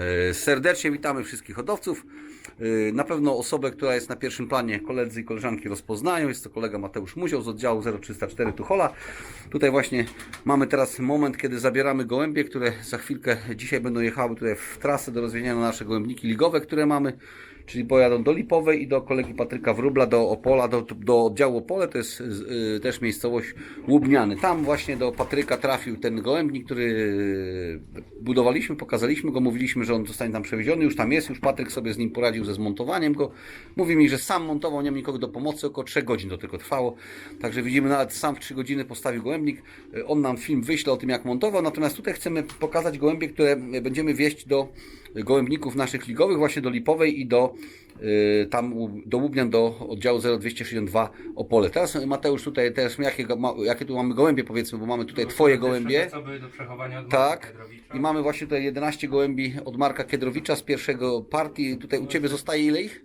E, Serdecznie witamy wszystkich hodowców. E, Na pewno osobę, która jest na pierwszym planie, koledzy i koleżanki rozpoznają. Jest to kolega Mateusz Muzioł z oddziału 0304 Tuchola. Tutaj właśnie mamy teraz moment, kiedy zabieramy gołębie, które za chwilkę dzisiaj będą jechały tutaj w trasę do rozwijania na nasze gołębniki ligowe, które mamy. Czyli pojadą do Lipowej i do kolegi Patryka Wróbla, do Opola, do, do oddziału Opole, to jest y, też miejscowość Łubniany. Tam właśnie do Patryka trafił ten gołębnik, który budowaliśmy, pokazaliśmy go, mówiliśmy, że on zostanie tam przewieziony, już tam jest, już Patryk sobie z nim poradził ze zmontowaniem go. Mówi mi, że sam montował, nie ma nikogo do pomocy, około 3 godzin to tylko trwało. Także widzimy, nawet sam w 3 godziny postawił gołębnik. On nam film wyśle o tym, jak montował, natomiast tutaj chcemy pokazać gołębie, które będziemy wieść do gołębników naszych ligowych, właśnie do Lipowej i do y, tam do Łubnian, do oddziału 0262 Opole. Teraz Mateusz tutaj też jakie, jakie tu mamy gołębie powiedzmy, bo mamy tutaj twoje gołębie. Tak. I mamy właśnie tutaj 11 gołębi od Marka Kiedrowicza z pierwszego partii. Tutaj u Ciebie zostaje ile ich?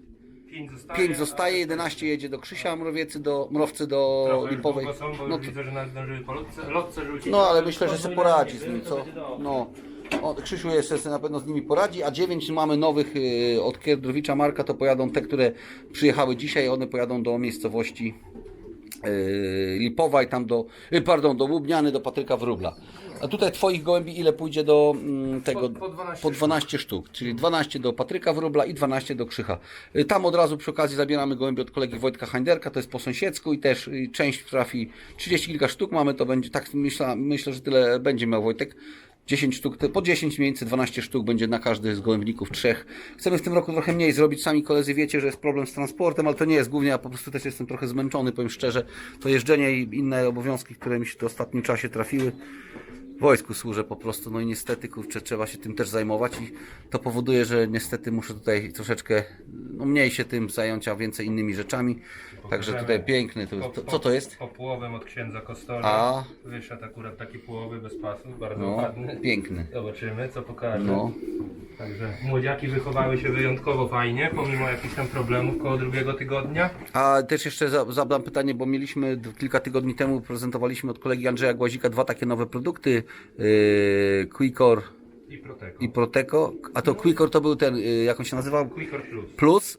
Pięć zostaje. 5 zostaje, 11 jedzie do Krzysia Mrowiecy, do Mrowcy, do Trochę Lipowej. są, No, to, widzę, że lotce, rzucić. no ale myślę, że sobie poradzi z nim, co? No. O, Krzysiu jeszcze sobie na pewno z nimi poradzi, a 9 mamy nowych y, od Kierdrowicza Marka, to pojadą te, które przyjechały dzisiaj, one pojadą do miejscowości y, Lipowa i tam do, y, pardon, do Łubniany, do Patryka Wróbla. A tutaj Twoich gołębi ile pójdzie do mm, tego? Po- po 12 po 12 sztuk, czyli 12 do Patryka Wróbla i 12 do Krzycha. Tam od razu przy okazji zabieramy gołębie od kolegi Wojtka Heinderka, to jest po sąsiedzku i też część trafi, 30 kilka sztuk mamy, to będzie, tak myślę, myślę że tyle będzie miał Wojtek. 10 sztuk, po 10 mniej więcej 12 sztuk będzie na każdy z gołębników trzech. Chcemy w tym roku trochę mniej zrobić. Sami koledzy wiecie, że jest problem z transportem, ale to nie jest głównie. Ja po prostu też jestem trochę zmęczony, powiem szczerze. To jeżdżenie i inne obowiązki, które mi się w ostatnim czasie trafiły. Wojsku służę po prostu, no i niestety, kurczę, trzeba się tym też zajmować i to powoduje, że niestety muszę tutaj troszeczkę, no mniej się tym zająć, a więcej innymi rzeczami. Także tutaj piękny, to, to, co to jest? Popułowem od księdza Kostola. A. Wyszedł akurat taki połowy bez pasów, bardzo No, ładny. piękny. Zobaczymy, co pokaże. No. Także młodziaki wychowały się wyjątkowo fajnie, pomimo jakichś tam problemów koło drugiego tygodnia. A też jeszcze za- zadam pytanie, bo mieliśmy d- kilka tygodni temu, prezentowaliśmy od kolegi Andrzeja Głazika dwa takie nowe produkty, yy, Quickor I Proteko. i Proteco, a to Quickor to był ten, yy, jak on się nazywał? Quicker Plus. Plus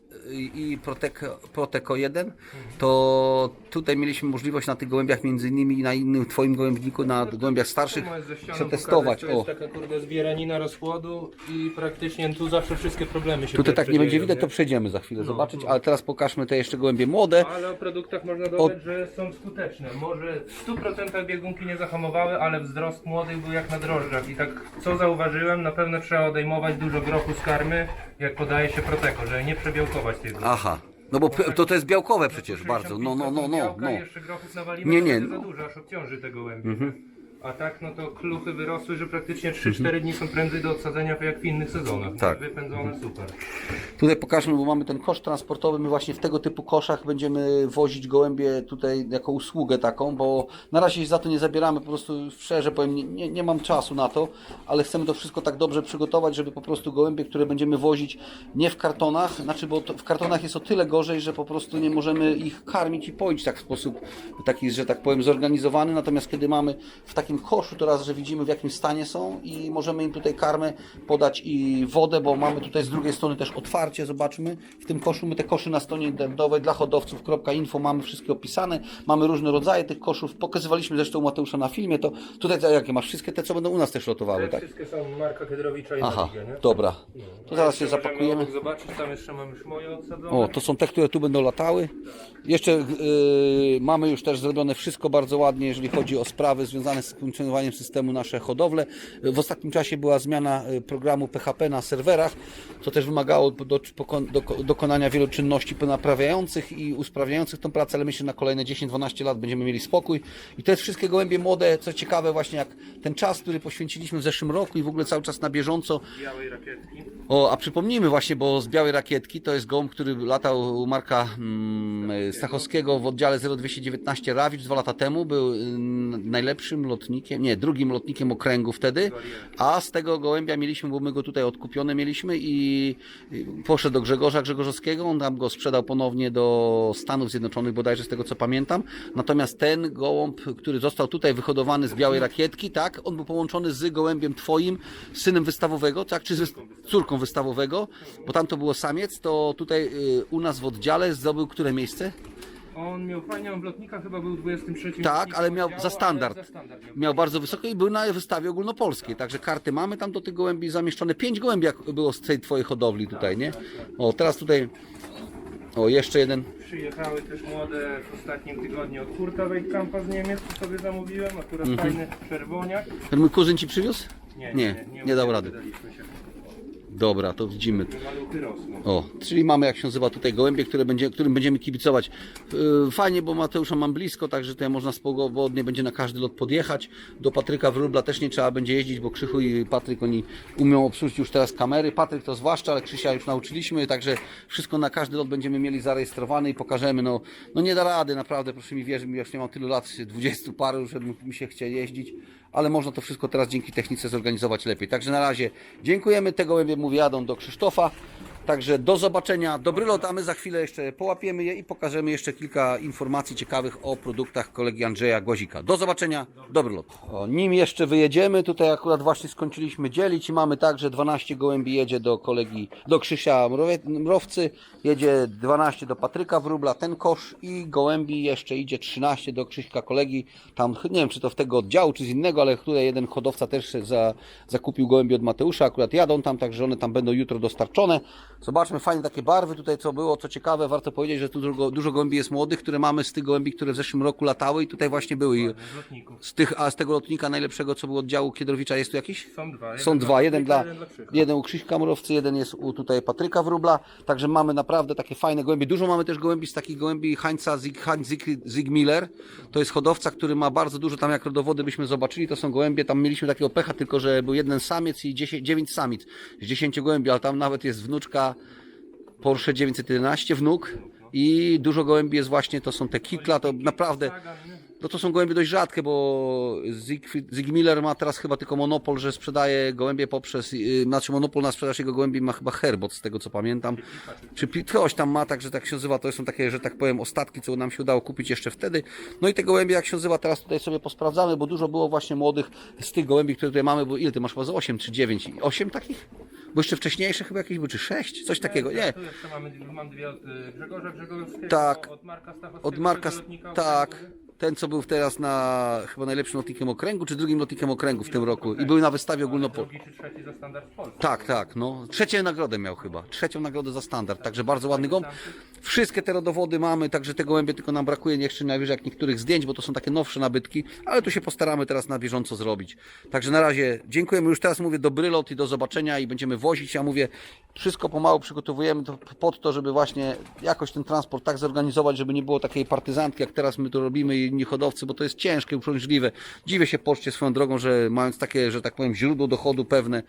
i Proteco, Proteco 1, to tutaj mieliśmy możliwość na tych gołębiach między innymi i na innym twoim gołębniku, na gołębiach starszych przetestować. To O, jest taka kurde zbieranina rozchłodu i praktycznie tu zawsze wszystkie problemy się tutaj tak nie będzie widać, to przejdziemy za chwilę No, zobaczyć, no. ale teraz pokażmy te jeszcze gołębie młode. Ale o produktach można dodać, że są skuteczne. Może w 100% biegunki nie zahamowały, ale wzrost młodych był jak na drożdżach. I tak co zauważyłem, na pewno trzeba odejmować dużo grochu z karmy, jak podaje się proteko, żeby nie przebiałkować tych grup. Aha, no bo p- to to jest białkowe przecież bardzo, no, no, no, no, Białka, no. jeszcze grochów nawalimy, Nie, to nie. będzie za dużo, aż obciąży te gołębie. A tak, no to kluchy wyrosły, że praktycznie Mhm. 3-4 dni są prędzej do odsadzenia jak w innych sezonach. Tak. Wypędzone super. Tutaj pokażmy, bo mamy ten kosz transportowy. My właśnie w tego typu koszach będziemy wozić gołębie tutaj jako usługę taką, bo na razie się za to nie zabieramy. Po prostu szczerze powiem, nie, nie, nie mam czasu na to, ale chcemy to wszystko tak dobrze przygotować, żeby po prostu gołębie, które będziemy wozić nie w kartonach, znaczy, bo to, w kartonach jest o tyle gorzej, że po prostu nie możemy ich karmić i poić tak w sposób taki, że tak powiem, zorganizowany. Natomiast kiedy mamy w takim koszu, to raz, że widzimy w jakim stanie są i możemy im tutaj karmę podać i wodę, bo mamy tutaj z drugiej strony też otwarcie, zobaczmy. W tym koszu, my te koszy na stronie internetowej dla hodowców.info mamy wszystkie opisane. Mamy różne rodzaje tych koszów. Pokazywaliśmy zresztą Mateusza na filmie, to tutaj jakie masz? Wszystkie te, co będą u nas też lotowały, Te tak? wszystkie są Marka Kedrowicza i Aha, Nadigę, nie? dobra. To A zaraz się zapakujemy. zobaczyć, tam jeszcze mamy już moje osadzone. O, to są te, które tu będą latały. Jeszcze yy, mamy już też zrobione wszystko bardzo ładnie, jeżeli chodzi o sprawy związane z funkcjonowaniem systemu nasze hodowle. W ostatnim czasie była zmiana y, programu PHP na serwerach, co też wymagało do, do, dokonania wielu czynności naprawiających i usprawniających tą pracę, ale myślę, że na kolejne 10-12 lat będziemy mieli spokój. I to jest wszystkie gołębie młode, co ciekawe właśnie jak ten czas, który poświęciliśmy w zeszłym roku i w ogóle cały czas na bieżąco białej rakietki. o, a przypomnijmy właśnie, bo z Białej Rakietki to jest gołąb, który latał u Marka mm, Stachowskiego w oddziale 0219 Rawicz dwa lata temu. Był mm, najlepszym lot, lotnikiem, nie, drugim lotnikiem okręgu wtedy, a z tego gołębia mieliśmy, bo my go tutaj odkupione mieliśmy i poszedł do Grzegorza Grzegorzowskiego, on tam go sprzedał ponownie do Stanów Zjednoczonych bodajże z tego co pamiętam. Natomiast ten gołąb, który został tutaj wyhodowany z białej rakietki, tak, on był połączony z gołębiem twoim, synem wystawowego, tak, czy z córką wystawowego, bo tam to było samiec, to tutaj y, u nas w oddziale zdobył które miejsce? On miał fajnie, lotnikach chyba był 23. Tak, ale miał za standard. miał. Bardzo wysoko i był na wystawie ogólnopolskiej, także karty mamy tam do tych gołębi zamieszczone. Pięć gołębi jak było z tej twojej hodowli tutaj, nie? O, teraz tutaj, o, jeszcze jeden. Przyjechały też młode w ostatnim tygodniu od Kurta Weidkampa z Niemiec, co sobie zamówiłem, akurat fajny czerwoniak. Ten mój kuzyn ci przywiózł? Nie, Nie, nie dał rady. wydaliśmy się. Dobra, to widzimy. O, czyli mamy, jak się nazywa tutaj, gołębie, które będzie, którym będziemy kibicować. Yy, Fajnie, bo Mateusza mam blisko, także tutaj można spokojnie będzie na każdy lot podjechać. Do Patryka Wróbla też nie trzeba będzie jeździć, bo Krzychu i Patryk, oni umią obsłużyć już teraz kamery. Patryk to zwłaszcza, ale Krzysia już nauczyliśmy, także wszystko na każdy lot będziemy mieli zarejestrowane i pokażemy. No, no nie da rady, naprawdę, proszę mi wierzyć, ja już nie mam tylu lat, 20 paru, żeby mi się chciał jeździć, ale można to wszystko teraz dzięki technice zorganizować lepiej. Także na razie dziękujemy, te gołębie mówię jadą do Krzysztofa. Także do zobaczenia, dobry lot, a my za chwilę jeszcze połapiemy je i pokażemy jeszcze kilka informacji ciekawych o produktach kolegi Andrzeja Gozika. Do zobaczenia, dobry lot. O, nim jeszcze wyjedziemy, tutaj akurat właśnie skończyliśmy dzielić. I mamy tak, że 12 gołębi jedzie do kolegi, do Krzysia Mrowcy, jedzie 12 do Patryka Wróbla, ten kosz i gołębi. Jeszcze idzie 13 do Krzyśka kolegi, tam nie wiem czy to w tego oddziału, czy z innego, ale tutaj jeden hodowca też za, zakupił gołębi od Mateusza, akurat jadą tam, także one tam będą jutro dostarczone. Zobaczmy, fajne takie barwy tutaj, co było, co ciekawe, warto powiedzieć, że tu dużo, dużo gołębi jest młodych, które mamy z tych gołębi, które w zeszłym roku latały i tutaj właśnie były. Z tych, a z tego lotnika najlepszego, co było oddziału Kiedrowicza, jest tu jakiś? Są dwa. jeden Są dwa, jeden dla, jeden dla jeden u Krzyśka Murowcy, jeden jest u tutaj Patryka Wróbla, także mamy naprawdę takie fajne gołębie. Dużo mamy też gołębi z takich gołębi Heinza Zig, Heinz Zig, Zigmiller, to jest hodowca, który ma bardzo dużo, tam jak rodowody byśmy zobaczyli, to są gołębie, tam mieliśmy takiego pecha, tylko że był jeden samiec i 10, 9 samic z 10 gołębi, ale tam nawet jest wnuczka Porsche 911, wnuk i dużo gołębi jest właśnie, to są te kitla, to naprawdę... No to są gołębie dość rzadkie, bo Siegfried, Zigmiller ma teraz chyba tylko monopol, że sprzedaje gołębie poprzez, yy, znaczy monopol na sprzedaż jego gołębi ma chyba Herbot, z tego co pamiętam. Czy ktoś tam ma, także tak się nazywa, to są takie, że tak powiem, ostatki, co nam się udało kupić jeszcze wtedy. No i te gołębie, jak się nazywa, teraz tutaj sobie posprawdzamy, bo dużo było właśnie młodych z tych gołębi, które tutaj mamy, bo ile ty masz chyba z 8 czy 9? 8 takich? Bo jeszcze wcześniejsze chyba jakieś były, czy 6? Coś takiego, nie. Tu jeszcze mamy, mam dwie od y, Grzegorza Grzegorowskiego, Tak. od Marka Stachowskiego. Od Marka, lotnika tak, okręgowego. Ten co był teraz na chyba najlepszym lotnikiem okręgu, czy drugim lotnikiem okręgu w tym roku i był na wystawie ogólnopolskiej. Drugi czy trzeci za standard w Polsce. Tak, tak, no. Trzecią nagrodę miał chyba. Trzecią nagrodę za standard, także bardzo ładny gołąb. Wszystkie te rodowody mamy, także te gołębie tylko nam brakuje jeszcze najwyżej jak niektórych zdjęć, bo to są takie nowsze nabytki, ale tu się postaramy teraz na bieżąco zrobić. Także na razie dziękujemy, już teraz mówię dobry lot i do zobaczenia i będziemy wozić, ja mówię, wszystko pomału przygotowujemy to pod to, żeby właśnie jakoś ten transport tak zorganizować, żeby nie było takiej partyzantki, jak teraz my tu robimy inni hodowcy, bo to jest ciężkie, uciążliwe. Dziwię się poczcie swoją drogą, że mając takie, że tak powiem, źródło dochodu pewne,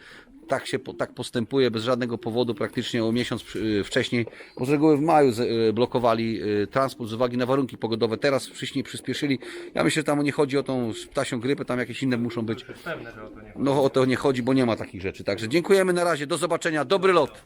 tak się tak postępuje bez żadnego powodu praktycznie o miesiąc przy- wcześniej, bo z reguły w maju y, blokowali y, transport z uwagi na warunki pogodowe, teraz wcześniej przyspieszyli. Ja myślę, że tam nie chodzi o tą ptasią grypę, tam jakieś inne muszą być. No o to nie chodzi, bo nie ma takich rzeczy. Także dziękujemy na razie, do zobaczenia, dobry lot.